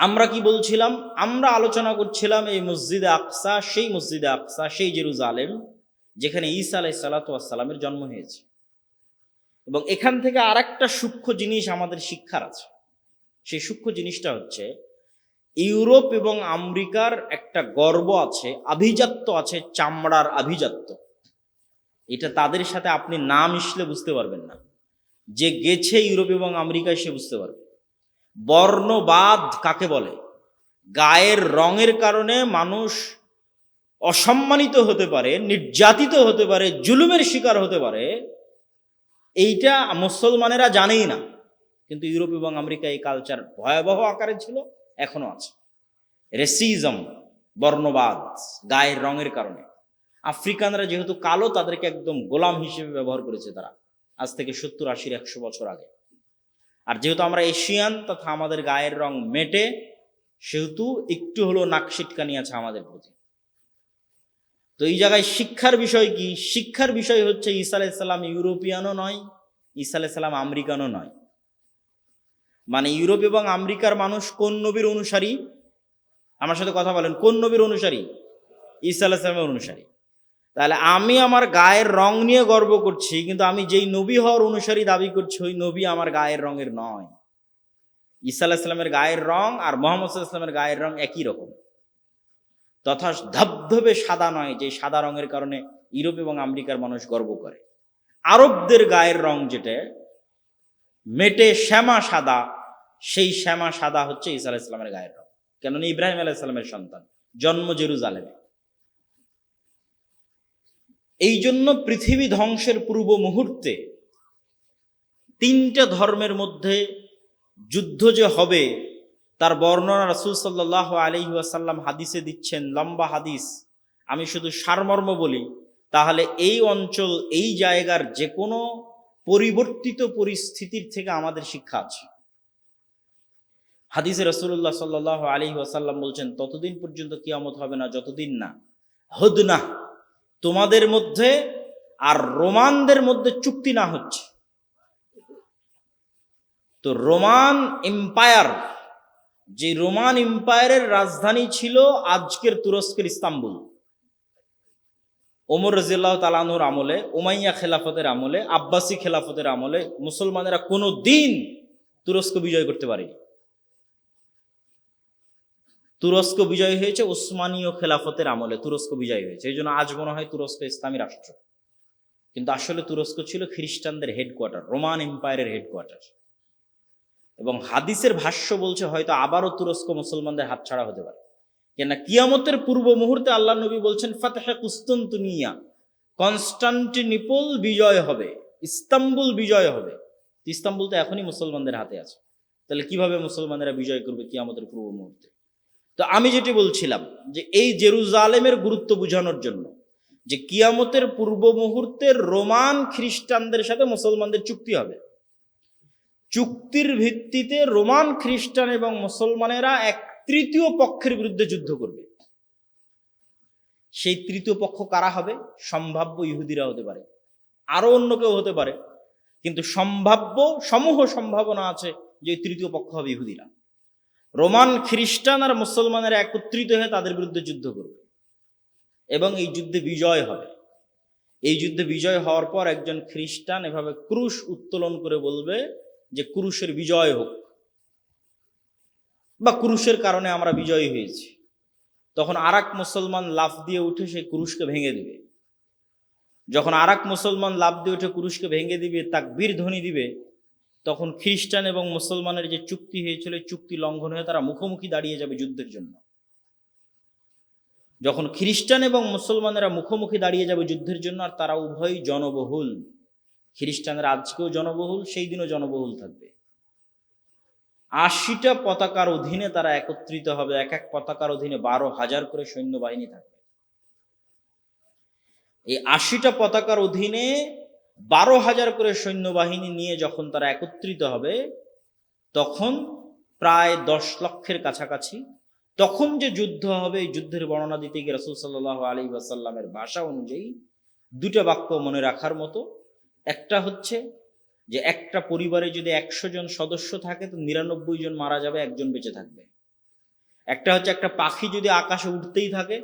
আমরা কি বলছিলাম? আমরা আলোচনা করছিলাম এই মসজিদে আকসা, সেই মসজিদে আকসা, সেই জেরুজালেম, যেখানে ঈসা আলাই সালাতামের জন্ম হয়েছে। এবং এখান থেকে আর একটা সূক্ষ্ম জিনিস আমাদের শিক্ষার আছে। সেই সূক্ষ্ম জিনিসটা হচ্ছে, ইউরোপ এবং আমেরিকার একটা গর্ব আছে, আভিজাত্য আছে, চামড়ার আভিজাত্য। এটা তাদের সাথে আপনি না মিশলে বুঝতে পারবেন না। যে গেছে ইউরোপ এবং আমেরিকায় সে বুঝতে পারবে। বর্ণবাদ কাকে বলে? গায়ের রঙের কারণে মানুষ অসম্মানিত হতে পারে, নির্যাতিত হতে পারে, জুলুমের শিকার হতে পারে। এইটা মুসলমানেরা জানেই না। কিন্তু ইউরোপ এবং আমেরিকা এই কালচার ভয়াবহ আকারে ছিল, এখনও আছে। রেসিজম বর্ণবাদ, গায়ের রঙের কারণে। আফ্রিকানরা যেহেতু কালো, তাদেরকে একদম গোলাম হিসেবে ব্যবহার করেছে তারা। আজ থেকে সত্তর আশির একশো বছর আগে। আর যেহেতু আমরা এশিয়ান, তথা আমাদের গায়ের রং মেটে, সেহেতু একটু হলো নাকশিটকানি আছে আমাদের প্রতি। তো এই জায়গায় শিক্ষার বিষয় কি? শিক্ষার বিষয় হচ্ছে ঈসা আলাইসাল্লাম ইউরোপিয়ানও নয়, ঈসা আলাইসাল্লাম আমেরিকানও নয়। মানে ইউরোপ এবং আমেরিকার মানুষ কোন নবীর অনুসারী? আমার সাথে কথা বলেন, কোন নবীর অনুসারী? ঈসা আলাইসালামের অনুসারী। তাহলে আমি আমার গায়ের রং নিয়ে গর্ব করছি, কিন্তু আমি যেই নবী হওয়ার অনুসারী দাবি করছি, ওই নবী আমার গায়ের রঙের নয়। ঈসা আলাহিসাল্লামের গায়ের রং আর মোহাম্মদ ইসলামের গায়ের রং একই রকম। তথা ধবধবে সাদা নয়, যে সাদা রঙের কারণে ইউরোপ এবং আমেরিকার মানুষ গর্ব করে। আরবদের গায়ের রং যেটা, মেটে শ্যামা সাদা, সেই শ্যামা সাদা হচ্ছে ঈসা আলাহিসাল্লামের গায়ের রং। কেননা ইব্রাহিম আলাইসাল্লামের সন্তান, জন্ম জেরুজালেমে। এই জন্য পৃথিবী ধ্বংসের পূর্ব মুহূর্তে তিনটা ধর্মের মধ্যে যুদ্ধ যে হবে, তার বর্ণনা রাসুল সাল্লাহ আলহিহাসাল্লাম হাদিসে দিচ্ছেন, লম্বা হাদিস। আমি শুধু সারমর্ম বলি, তাহলে এই অঞ্চল, এই জায়গার যে কোনো পরিবর্তিত পরিস্থিতির থেকে আমাদের শিক্ষা আছে। হাদিসে রসুল্লাহ সাল্লাহ আলী ওয়াসাল্লাম বলছেন, ততদিন পর্যন্ত কিয়ামত হবে না, যতদিন না, হদনা তোমাদের মধ্যে আর রোমানদের মধ্যে চুক্তি না হচ্ছে। তো রোমান এম্পায়ার, যে রোমান এম্পায়ারের রাজধানী ছিল আজকের তুরস্কের ইস্তাম্বুল। ওমর রাজিয়াল্লাহ তালানুর আমলে ওমাইয়া খেলাফতের আমলে, আব্বাসী খেলাফতের আমলে মুসলমানেরা কোনো দিন তুরস্ক বিজয় করতে পারেনি। তুরস্ক বিজয় হয়েছে, ওসমানীয় খেলাফতের আমলে তুরস্ক বিজয় হয়েছে। এই জন্য আজ মনে হয় তুরস্ক ইসলামী রাষ্ট্র। কিন্তু আসলে তুরস্ক ছিল খ্রিস্টানদের হেডকোয়ার্টার রোমান এম্পায়ারের হেডকোয়ার্টার এবং হাদিসের ভাষ্য বলছে হয়তো আবারও তুরস্ক মুসলমানদের হাত ছাড়া হতে পারে। কেন কিয়ামতের পূর্ব মুহূর্তে আল্লাহ নবী বলছেন, ফাতেহা কুস্তন্তুনিয়া, কনস্টান্টিনিপল বিজয় হবে, ইস্তাম্বুল বিজয় হবে। ইস্তাম্বুল তো এখনই মুসলমানদের হাতে আছে। তাহলে কীভাবে মুসলমানেরা বিজয় করবে কিয়ামতের পূর্ব মুহূর্তে? তো আমি যেটি বলছিলাম যে এই জেরুজালেমের গুরুত্ব বোঝানোর জন্য যে কিয়ামতের পূর্ব মুহূর্তে রোমান খ্রিস্টানদের সাথে মুসলমানদের চুক্তি হবে। চুক্তির ভিত্তিতে রোমান খ্রিস্টান এবং মুসলমানেরা এক তৃতীয় পক্ষের বিরুদ্ধে যুদ্ধ করবে। সেই তৃতীয় পক্ষ কারা হবে? সম্ভাব্য ইহুদিরা হতে পারে। আরও অন্য কেউ হতে পারে। কিন্তু সম্ভাব্য, সমূহ সম্ভাবনা আছে যে তৃতীয় পক্ষ হবে ইহুদিরা। রোমান খ্রিস্টান আর মুসলমানেরা একত্রিত হয়ে তাদের বিরুদ্ধে যুদ্ধ করবে। এবং এই যুদ্ধে বিজয় হবে। এই যুদ্ধে বিজয় হওয়ার পর একজন খ্রিস্টান এভাবে ক্রুশ উত্তোলন করে বলবে যে, ক্রুশের বিজয় হোক। বা, ক্রুশের কারণে আমরা বিজয়ী হয়েছি। তখন আর মুসলমান লাফ দিয়ে উঠে সেই ক্রুশকে ভেঙে দিবে। যখন আর মুসলমান লাফ দিয়ে উঠে ক্রুশকে ভেঙে দিবে তাক বীর ধ্বনি দিবে তখন খ্রিস্টান এবং মুসলমানের যে চুক্তি হয়েছিল চুক্তি লঙ্ঘন হয়ে তারা মুখোমুখি দাঁড়িয়ে যাবে যুদ্ধের জন্য। যখন খ্রিস্টান এবং মুসলমানেরা মুখোমুখি দাঁড়িয়ে যাবে যুদ্ধের জন্য, আর তারা উভয়ই জনবহুল। খ্রিস্টানরা আজকেও জনবহুল, সেই দিনও জনবহুল থাকবে। আশিটা পতাকার অধীনে তারা একত্রিত হবে, এক এক পতাকার অধীনে বারো হাজার করে সৈন্যবাহিনী থাকবে। এই আশিটা পতাকার অধীনে বারো হাজার করে সৈন্যবাহিনী নিয়ে যখন তারা একত্রিত হবে, তখন প্রায় দশ লক্ষের কাছাকাছি, তখন যে যুদ্ধ হবে, এই যুদ্ধের বর্ণনা দিতে গিয়ে রসুল সাল্লাহ আলী ওয়াসাল্লামের ভাষা অনুযায়ী দুটা বাক্য মনে রাখার মতো। একটা হচ্ছে যে একটা পরিবারে যদি একশো জন সদস্য থাকে, তো নিরানব্বই জন মারা যাবে, একজন বেঁচে থাকবে। একটা হচ্ছে একটা পাখি যদি আকাশে উঠতেই থাকে,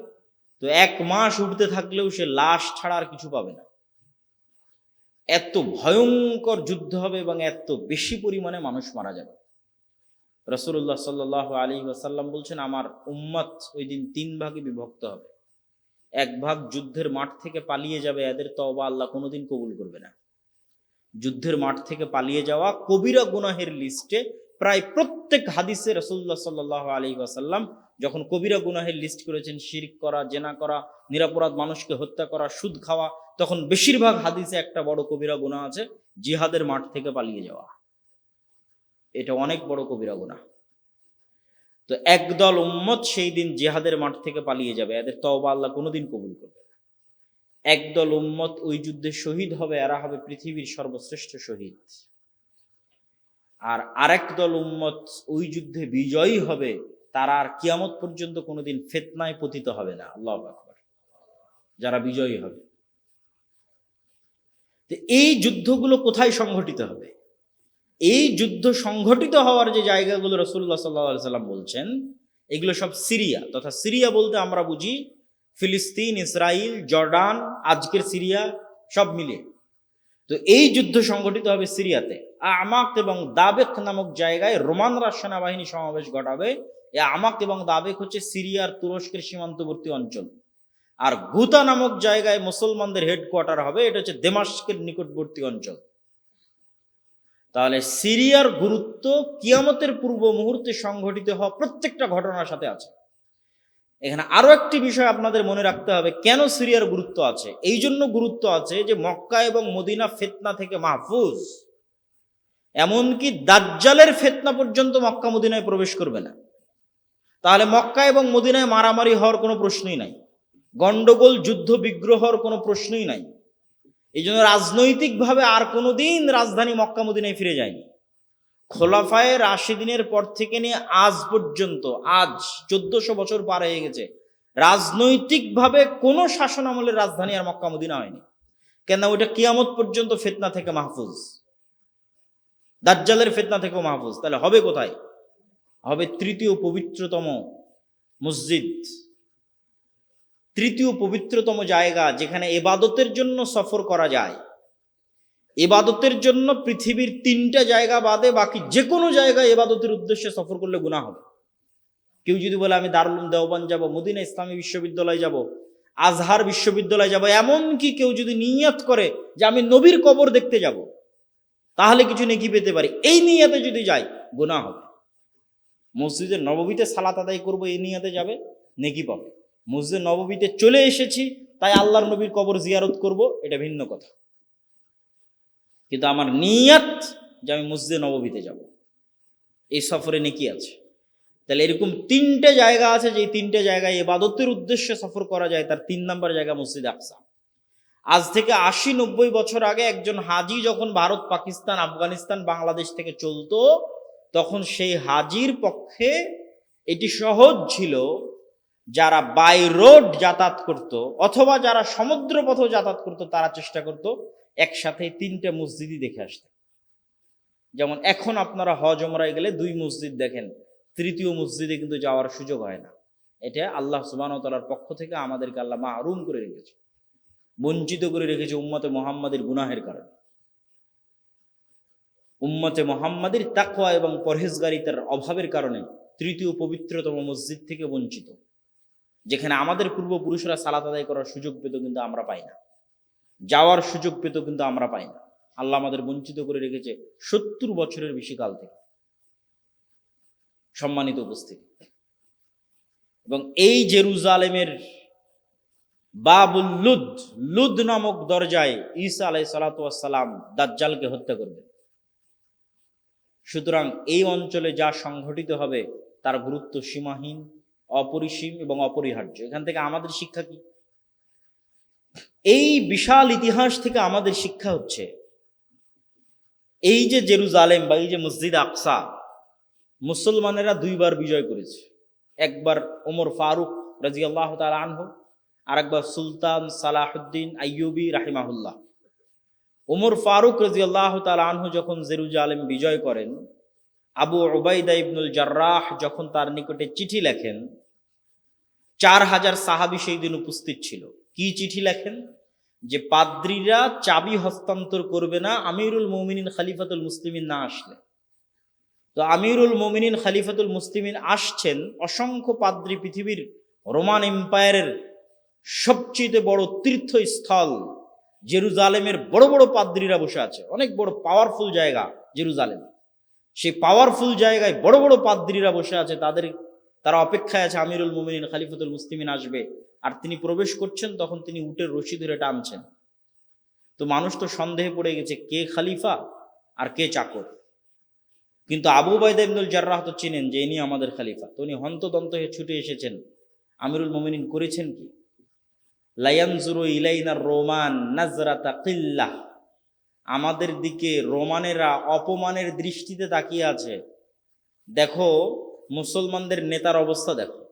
তো এক মাস উঠতে থাকলেও সে লাশ ছাড়া আর কিছু পাবে না। এত ভয়ঙ্কর যুদ্ধ হবে এবং এত বেশি পরিমাণে মানুষ মারা যাবে। রসুল্লাহ সাল্লাহ আলী ওয়াসাল্লাম বলছেন, আমার উম্মত ওই দিন তিন ভাগে বিভক্ত হবে। এক ভাগ যুদ্ধের মাঠ থেকে পালিয়ে যাবে, এদের তওবা আল্লাহ কোনোদিন কবুল করবে না। যুদ্ধের মাঠ থেকে পালিয়ে যাওয়া কবিরা গুনাহের লিস্টে প্রায় প্রত্যেক হাদিসে রসুল্লাহ সাল্লাহ আলী ওয়াসাল্লাম যখন কবিরা গুনাহের লিস্ট করেছেন, শিরিক করা, জেনা করা, নিরাপরাধ মানুষকে হত্যা করা, সুদ খাওয়া তখন বেশিরভাগ হাদিসে একটা বড় কবিরা গুনাহ আছে, জিহাদের মাঠ থেকে পালিয়ে যাওয়া। এটা অনেক বড় কবিরা গুনাহ। তো একদল উম্মত সেই দিন জিহাদের মাঠ থেকে পালিয়ে যাবে, এদের তওবা আল্লাহ কোনোদিন কবুল করবে একদল উম্মত ওই যুদ্ধে শহীদ হবে, এরা হবে পৃথিবীর সর্বশ্রেষ্ঠ শহীদ। আর আরেক দল উম্মত ওই যুদ্ধে বিজয়ী হবে, তারা আর কিয়ামত পর্যন্ত কোনোদিন ফেতনায় পতিত হবে না। আল্লাহ আকবর। যারা বিজয়ী হবে। এই যুদ্ধগুলো কোথায় সংঘটিত হবে? এই যুদ্ধ সংঘটিত হওয়ার যে জায়গাগুলো রসুল্লাহ সাল্লাহ সাল্লাম বলছেন, এগুলো সব সিরিয়া। তথা সিরিয়া বলতে আমরা বুঝি ফিলিস্তিন ইসরায়েল জর্ডান, আজকের সিরিয়া, সব মিলিয়ে। তো এই যুদ্ধ সংঘটিত হবে সিরিয়াতে। আমাক এবং দাবেক নামক জায়গায় রোমানরা সেনাবাহিনী সমাবেশ ঘটাবে। এ আমাক এবং দাবেক হচ্ছে সিরিয়ার তুরস্কের সীমান্তবর্তী অঞ্চল। আর গুতা নামক জায়গায় মুসলমানদের হেডকোয়ার্টার হবে, এটা হচ্ছে দেমাস্কের নিকটবর্তী অঞ্চল। তাহলে সিরিয়ার গুরুত্ব কিয়ামতের পূর্ব মুহূর্তে সংঘটিত হওয়া প্রত্যেকটা ঘটনার সাথে আছে। এখানে আরও একটি বিষয় আপনাদের মনে রাখতে হবে, কেন সিরিয়ার গুরুত্ব আছে? এই জন্য গুরুত্ব আছে যে মক্কা এবং মদিনা ফেতনা থেকে মাহফুজ। এমনকি দাজ্জালের ফেতনা পর্যন্ত মক্কা মদিনায় প্রবেশ করবে না। তাহলে মক্কা এবং মদিনায় মারামারি হওয়ার কোনো প্রশ্নই নাই। গন্ডগোল, যুদ্ধ, বিগ্রহর কোনো প্রশ্নই নাই। এই জন্য রাজনৈতিকভাবে আর কোনোদিন রাজধানী মক্কা মদিনায় ফিরে যায়নি। খোলাফায় রাশিদিনের পর থেকে নিয়ে আজ পর্যন্ত, আজ চোদ্দশো বছর পার হয়ে গেছে, রাজনৈতিকভাবে কোনো শাসন আমলের রাজধানী আর মক্কা মদিনা হয়নি। কেন ওইটা কিয়ামত পর্যন্ত ফেতনা থেকে মাহফুজ। দাজ্জালের ফেতনা থেকেও মাহফুজ। তাহলে হবে কোথায়? হবে তৃতীয় পবিত্রতম মসজিদ। তৃতীয় পবিত্রতম জায়গা যেখানে এবাদতের জন্য সফর করা যায়। এবাদতের জন্য পৃথিবীর তিনটা জায়গা বাদে বাকি যে কোনো জায়গায় এবাদতের উদ্দেশ্যে সফর করলে গুণা হবে। কেউ যদি বলে, আমি দারুল দেওবান যাব, মদিনা ইসলামী বিশ্ববিদ্যালয় যাব, আজহার বিশ্ববিদ্যালয় যাব এমন কি কেউ যদি নিয়ত করে যে, আমি নবীর কবর দেখতে যাব, তাহলে কিছু নেকি পেতে পারি। এই নিয়াতে যদি যাই গুণা হবে। মসজিদের নববীতে সালাত আদায় করব, এই নিয়াতে যাবে, নেকি পাবে। মসজিদ নববীতে চলে এসেছি, তাই আল্লাহর নবীর কবর জিয়ারত করব, এটা ভিন্ন কথা। কিন্তু আমার নিয়াত যে আমি মসজিদে নববীতে যাব, এই সফরে নেকি আছে? তাহলে এরকম তিনটে জায়গা আছে, যে তিনটে জায়গায় এবাদতের উদ্দেশ্যে সফর করা যায়, তার তিন নম্বর জায়গা মসজিদ আকসা। আজ থেকে আশি নব্বই বছর আগে একজন হাজি যখন ভারত, পাকিস্তান, আফগানিস্তান, বাংলাদেশ থেকে চলতো, তখন সেই হাজির পক্ষে এটি সহজ ছিল যারা বাই রোড যাতায়াত করত অথবা যারা সমুদ্র পথে যাতায়াত করত, তারা চেষ্টা করত একসাথে তিনটে মসজিদই দেখে আসতে। যেমন এখন আপনারা হজ ওমরায় গেলে দুই মসজিদ দেখেন, তৃতীয় মসজিদে কিন্তু যাওয়ার সুযোগ হয় না। এটা আল্লাহ সুবাহতালার পক্ষ থেকে আমাদেরকে আল্লাহ মাহরুম করে রেখেছে, বঞ্চিত করে রেখেছে উম্মতে মোহাম্মদের গুনাহের কারণে। উম্মতে মোহাম্মদের তাকওয়া এবং পরহেজগারিতার অভাবের কারণে তৃতীয় পবিত্রতম মসজিদ থেকে বঞ্চিত। যেখানে আমাদের পূর্বপুরুষরা সালাত আদায় করার সুযোগ পেত কিন্তু আমরা পাই না। যাওয়ার সুযোগ পেত কিন্তু আমরা পাই না। আল্লাহ আমাদের বঞ্চিত করে রেখেছে সত্তর বছরের বেশি কাল থেকে। সম্মানিত উপস্থিতি। এবং এই জেরুজালেমের বাবুল লুদ লুদ নামক দরজায় ঈসা আলাই সালাতাম দাজ্জালকে হত্যা করবে। সুতরাং এই অঞ্চলে যা সংঘটিত হবে তার গুরুত্ব সীমাহীন অপরিসীম এবং অপরিহার্য। এখান থেকে আমাদের শিক্ষা কি? এই বিশাল ইতিহাস থেকে আমাদের শিক্ষা হচ্ছে, এই যে জেরুজালেম বা এই যে মসজিদ আকসা, মুসলমানেরা দুইবার বিজয় করেছে। একবার ওমর ফারুক রাজি আল্লাহ আনহু আর একবার সুলতান সালাহুদ্দিন আইয়ুবি রাহিমাহুল্লাহ। ওমর ফারুক রাজি আল্লাহ আনহু যখন জেরুজালেম বিজয় করেন আবু ওবাইদা ইবনুল জার্রাহ যখন তার নিকটে চিঠি লেখেন, চার হাজার সাহাবি সেই দিন উপস্থিত ছিল। কি চিঠি লেখেন? যে পাদ্রীরা চাবি হস্তান্তর করবে না, আমিরুল মমিনিন খালিফাতুল মুসলিমিন না আসলে। তো আমিরুল মমিনিন খালিফাতুল মুসলিমিন আসছেন, অসংখ্য পাদ্রী পৃথিবীর রোমান এম্পায়ারের সবচেয়ে বড় তীর্থস্থল জেরুজালেমের বড় বড় পাদ্রীরা বসে আছে। অনেক বড় পাওয়ারফুল জায়গা জেরুজালেম। সেই পাওয়ারফুল জায়গায় বড় বড় পাদ্রীরা বসে আছে, তাদের, তারা অপেক্ষায় আছে, আমিরুল মুমিনিন, খালিফাতুল মুসলিমিন আসবে। আর তিনি প্রবেশ করছেন, তখন তিনি উটের রশি ধরে টানছেন। তো মানুষ তো সন্দেহে পড়ে গেছে, কে খালিফা আর কে চাকর? কিন্তু আবু বাইদা ইবনুল জার্রাহ তো চিনেন যে ইনি আমাদের খালিফা। তো উনি হন্তদন্ত হয়ে ছুটে এসেছেন। আমিরুল মোমিনিন করেছেন কি? লায়ানজুরু ইলাইনার রোমান নাজরাতা কিল্লাহ। আমাদের দিকে রোমানেরা অপমানের দৃষ্টিতে তাকিয়ে আছে। দেখো, মুসলমানদের নেতার অবস্থা দেখো।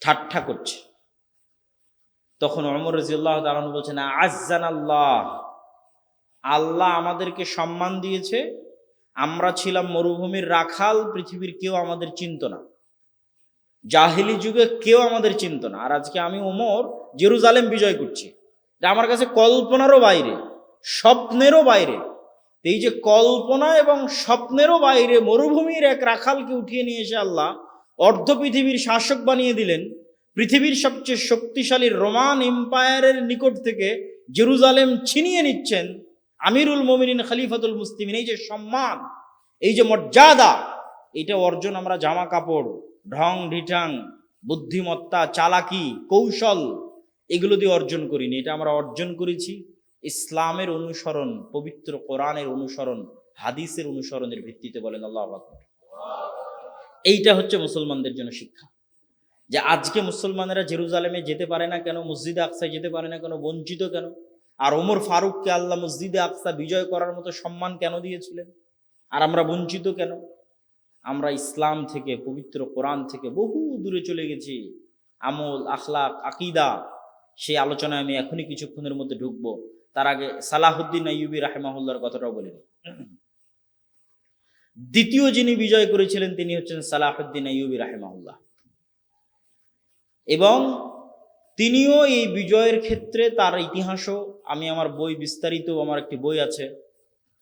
ঠাট্টা করছে। তখন অমর রাজিউল্লাহ তালন বলছেন আজান আল্লাহ আল্লাহ আমাদেরকে সম্মান দিয়েছে। আমরা ছিলাম মরুভূমির রাখাল, পৃথিবীর কেউ আমাদের চিনত না। জাহিলি যুগে কেউ আমাদের চিনত না। আর আজকে আমি ওমর, জেরুজালেম বিজয় করছি। আমার কাছে কল্পনারও বাইরে। স্বপ্নেরও বাইরে। এই যে কল্পনা এবং স্বপ্নেরও বাইরে মরুভূমির এক রাখালকে উঠিয়ে নিয়ে এসে আল্লাহ অর্ধ পৃথিবীর শাসক বানিয়ে দিলেন। পৃথিবীর সবচেয়ে শক্তিশালী রোমান এম্পায়ারের নিকট থেকে জেরুজালেম ছিনিয়ে নিচ্ছেন আমিরুল মোমিনিন, খালিফাতুল মুসলিমিন। এই যে সম্মান, এই যে মর্যাদা, এটা অর্জন আমরা জামা কাপড়, ঢং ঢিঠাং, বুদ্ধিমত্তা, চালাকি, কৌশল, এগুলো দিয়ে অর্জন করিনি। এটা আমরা অর্জন করেছি। ইসলামের অনুসরণ, পবিত্র কোরআনের অনুসরণ, হাদিসের অনুসরণের ভিত্তিতে বলেন আল্লাহ এইটা হচ্ছে মুসলমানদের জন্য শিক্ষা। যে আজকে মুসলমানেরা জেরুজালেমে যেতে পারে না কেন, মসজিদে আকসায় যেতে পারে না কেন, বঞ্চিত কেন? আর ওমর ফারুককে আল্লাহ মসজিদে আকসা বিজয় করার মতো সম্মান কেন দিয়েছিলেন? আর আমরা বঞ্চিত কেন? আমরা ইসলাম থেকে, পবিত্র কোরআন থেকে বহু দূরে চলে গেছি। আমল, আখলাক, আকিদা, সেই আলোচনায় আমি এখনই কিছুক্ষণের মধ্যে ঢুকবো। তার আগে সালাহুদ্দিন আইয়ুবী রাহেমাহুল্লার কথাটাও বলিনি দ্বিতীয় যিনি বিজয় করেছিলেন, তিনি হচ্ছেন সালাহুদ্দিন আইয়ুবী রাহেমাহুল্লাহ। এবং তিনিও এই বিজয়ের ক্ষেত্রে তার ইতিহাসও, আমি আমার বই বিস্তারিত, আমার একটি বই আছে,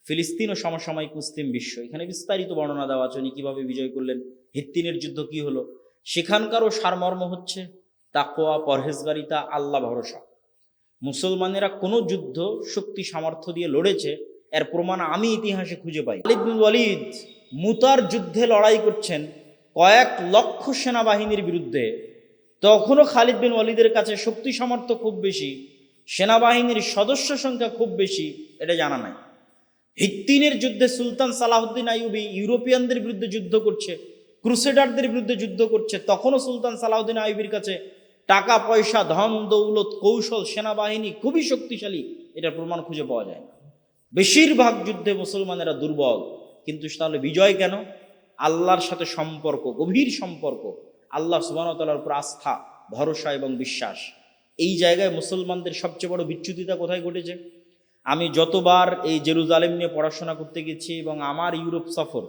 ফিলিস্তিন ও সমসাময়িক মুসলিম বিশ্ব। এখানে বিস্তারিত বর্ণনা দেওয়া আছে, উনি কীভাবে বিজয় করলেন, হিত্তিনের যুদ্ধ কি হলো, সেখানকারও সারমর্ম হচ্ছে তাকোয়া পরহেজগারিতা, আল্লাহ ভরসা। মুসলমানেরা কোনো যুদ্ধ শক্তি সামর্থ্য দিয়ে লড়েছে, এর প্রমাণ আমি ইতিহাসে খুঁজে পাই। বিন ওয়ালিদ মুতার যুদ্ধে লড়াই করছেন কয়েক লক্ষ সেনাবাহিনীর বিরুদ্ধে। তখনও খালিদ বিন ওয়ালিদের কাছে শক্তি সামর্থ্য খুব বেশি, সেনাবাহিনীর সদস্য সংখ্যা খুব বেশি, এটা জানা নাই। হিত্তিনের যুদ্ধে সুলতান সালাহুদ্দিন আইয়ুবি ইউরোপিয়ানদের বিরুদ্ধে যুদ্ধ করছে, ক্রুসেডারদের বিরুদ্ধে যুদ্ধ করছে, তখনও সুলতান সালাহুদ্দিন আইয়ুবির কাছে টাকা পয়সা ধন, দৌলত, কৌশল, সেনাবাহিনী খুবই শক্তিশালী, এটার প্রমাণ খুঁজে পাওয়া যায় না। বেশিরভাগ যুদ্ধে মুসলমানেরা দুর্বল, কিন্তু তাহলে বিজয় কেন? আল্লাহর সাথে সম্পর্ক, গভীর সম্পর্ক, আল্লাহ সুবাহতালার উপর আস্থা, ভরসা এবং বিশ্বাস। এই জায়গায় মুসলমানদের সবচেয়ে বড় বিচ্যুতিতা কোথায় ঘটেছে? আমি যতবার এই জেরুজালেম নিয়ে পড়াশোনা করতে গেছি এবং আমার ইউরোপ সফর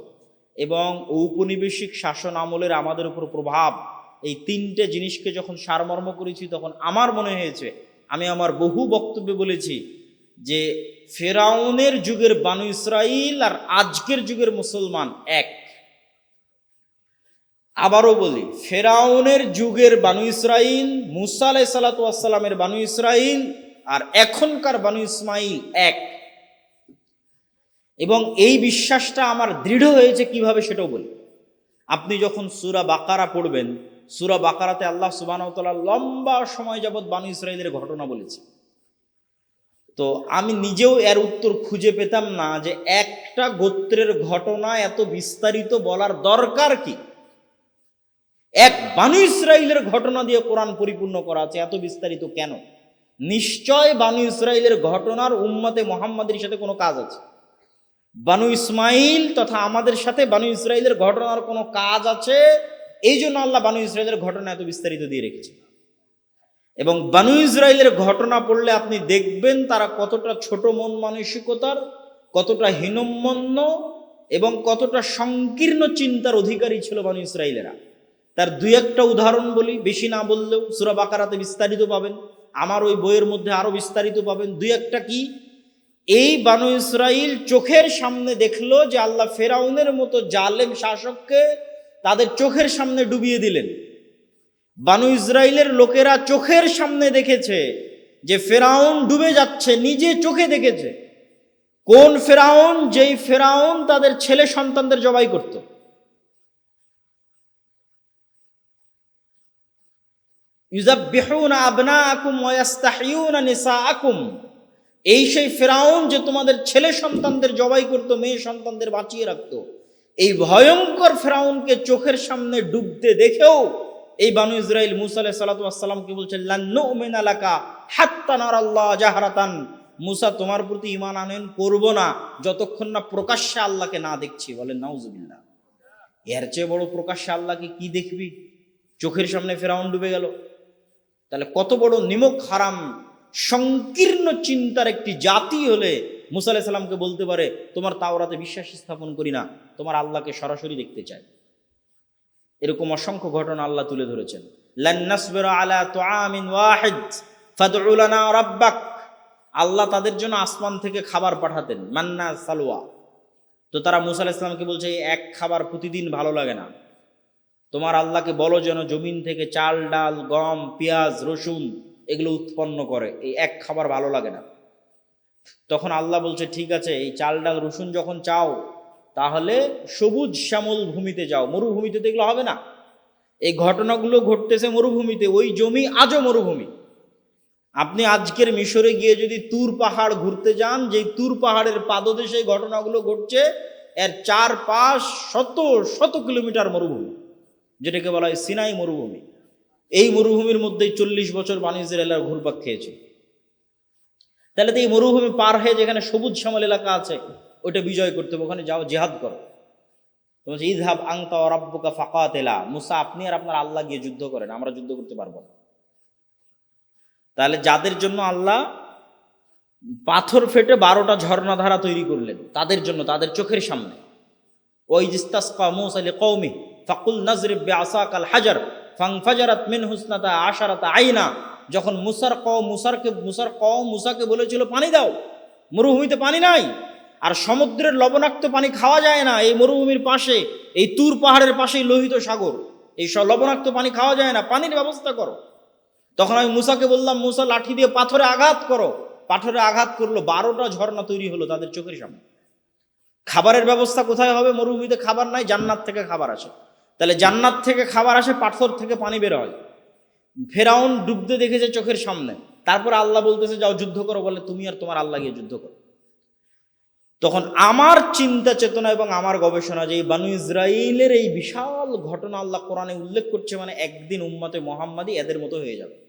এবং ঔপনিবেশিক শাসন আমলের আমাদের উপর প্রভাব এই তিনটে জিনিসকে যখন সারমর্ম করেছি, তখন আমার মনে হয়েছে, আমি আমার বহু বক্তব্যে বলেছি যে ফেরাউনের যুগের বানু ইসরাইল আর আজকের যুগের মুসলমান এক। আবারও বলি, ফেরাউনের যুগের বানু ইসরাইল, মুসা আলাই সালাতামের বানু ইসরাইল আর এখনকার বানু ইসমাইল এক। এবং এই বিশ্বাসটা আমার দৃঢ় হয়েছে কীভাবে সেটাও বলি। আপনি যখন সুরা বাকারা পড়বেন সুরা বাকারাতে আল্লাহ সুবাহতাল্লাহ লম্বা সময় যাবৎ বানু ইসরায়েলের ঘটনা বলেছে। তো আমি নিজেও এর উত্তর খুঁজে পেতাম না যে একটা গোত্রের ঘটনা এত বিস্তারিত বলার দরকার কি? এক বানু ইসরায়েলের ঘটনা দিয়ে কোরআন পরিপূর্ণ করা আছে, এত বিস্তারিত কেন? নিশ্চয় বানু ইসরায়েলের ঘটনার উম্মতে মোহাম্মদের সাথে কোনো কাজ আছে? বানু ইসমাইল তথা আমাদের সাথে বানু ইসরায়েলের ঘটনার কোনো কাজ আছে? এই জন্য আল্লাহ বানু ইসরায়েলের ঘটনা এত বিস্তারিত দিয়ে রেখেছে এবং বানু ইসরায়েলের ঘটনা পড়লে আপনি দেখবেন তারা কতটা ছোট মন মানসিকতার, কতটা হীনম্মন্য এবং কতটা সংকীর্ণ চিন্তার অধিকারী ছিল বানু ইসরায়েলেরা তার দুই একটা উদাহরণ বলি, বেশি না বললেও সুরা বাকারাতে বিস্তারিত পাবেন, আমার ওই বইয়ের মধ্যে আরও বিস্তারিত পাবেন। দুই একটা কি? এই বানু ইসরাইল চোখের সামনে দেখল যে আল্লাহ ফেরাউনের মতো জালেম শাসককে তাদের চোখের সামনে ডুবিয়ে দিলেন। বানু ইসরায়েলের লোকেরা চোখের সামনে দেখেছে যে ফেরাউন ডুবে যাচ্ছে, নিজে চোখে দেখেছে। কোন ফেরাউন? যেই ফেরাউন তাদের ছেলে সন্তানদের জবাই করত। এই সেই ফেরাউন যে তোমাদের ছেলে সন্তানদের জবাই করত, মেয়ে সন্তানদের বাঁচিয়ে রাখতো। এই ভয়ঙ্কর ফেরাউনকে চোখের সামনে ডুবতে দেখেও এই বানু ইসরাইল মুসা আলাইহিস সালাতু ওয়াসসালামকে বলছে লান্নু মিনালাকা হাত্তা নারাল্লাহ জাহারাতান। মুসা, তোমার প্রতি ঈমান আনয়ন করব না। যতক্ষণ না প্রকাশ্যে আল্লাহকে না দেখছি। বলেন, নাউজুবিল্লাহ। এর চেয়ে বড় প্রকাশ্যে আল্লাহকে কি দেখবি? চোখের সামনে ফেরাউন ডুবে গেল। তাহলে কত বড় নিমক হারাম, সংকীর্ণ চিন্তার একটি জাতি হলে মুসা আলাইহিস সালামকে বলতে পারে, তোমার তাওরাতে বিশ্বাস স্থাপন করি না, তোমার আল্লাহকে সরাসরি দেখতে চাই। এরকম অসংখ্য ঘটনা আল্লাহ তুলে ধরেছেন। আল্লাহ তাদের জন্য আসমান থেকে খাবার পাঠাতেন, মান্না সালোয়া তো তারা মুসা আলাইহিস সালামকে বলছে এক খাবার প্রতিদিন ভালো লাগে না। তোমার আল্লাহকে বলো যেন জমিন থেকে চাল, ডাল, গম, পেঁয়াজ, রসুন এগুলো উৎপন্ন করে, এই এক খাবার ভালো লাগে না। তখন আল্লাহ বলছে, ঠিক আছে, এই চাল, ডাল, রসুন যখন চাও, তাহলে সবুজ শ্যামল ভূমিতে যাও। মরুভূমিতে এগুলো হবে না। এই ঘটনাগুলো ঘটতেছে মরুভূমিতে, ওই জমি আজও মরুভূমি। আপনি আজকের মিশরে গিয়ে যদি তুর পাহাড় ঘুরতে যান যে তুর পাহাড়ের পাদদেশে ঘটনাগুলো ঘটছে, এর চার পাঁচ শত শত কিলোমিটার মরুভূমি, যেটাকে বলা হয় সিনাই মরুভূমি। এই মরুভূমির মধ্যেই চল্লিশ বছর বাণিজ্যের এলাকা ঘুরপাক খেয়েছে। তাহলে তো এই মরুভূমি পার হয়ে যেখানে সবুজ শ্যামল এলাকা আছে ওটা বিজয় করতে হবে, ওখানে যাও, জেহাদ করো। তোমার ইদহাব আংতা রাব্বুকা ফাকাত এলা মুসা, আপনি আর আপনার আল্লাহ গিয়ে যুদ্ধ করেন, আমরা যুদ্ধ করতে পারব না। তাহলে যাদের জন্য আল্লাহ পাথর ফেটে বারোটা ঝর্ণাধারা তৈরি করলেন, তাদের জন্য, তাদের চোখের সামনে। ওই জিস্তাসকা মুসা লি কৌমি ফাকুল নজরিব আসাক আল হাজার ফাংফাজারাত মিন হুসনাতা আশারাতা আইনা যখন মুসার ক মুসারকে, মুসার ক মুসাকে বলেছিল, পানি দাও, মরুভূমিতে পানি নাই, আর সমুদ্রের লবণাক্ত পানি খাওয়া যায় না, এই মরুভূমির পাশে, এই তুর পাহাড়ের পাশেই লোহিত সাগর, এই সব লবণাক্ত পানি খাওয়া যায় না, পানির ব্যবস্থা করো। তখন আমি মুসাকে বললাম, মুসা, লাঠি দিয়ে পাথরে আঘাত করো। পাথরে আঘাত করল, বারোটা ঝর্ণা তৈরি হলো তাদের চোখের সামনে। খাবারের ব্যবস্থা কোথায় হবে? মরুভূমিতে খাবার নাই, জান্নাত থেকে খাবার আসে। তাহলে জান্নাত থেকে খাবার আসে, পাথর থেকে পানি বের হয়। ফেরাউন ডুবতে দেখেছে চোখের সামনে। তারপর আল্লাহ বলতেছে, যাও যুদ্ধ করো। বলে, তুমি আর তোমার আল্লাহ গিয়ে যুদ্ধ করো। তখন আমার চিন্তা চেতনা এবং আমার গবেষণা যে বানু ইসরায়েলের এই বিশাল ঘটনা আল্লাহ কোরআনে উল্লেখ করছে মানে একদিন উম্মতে মোহাম্মাদি এদের মতো হয়ে যাবে।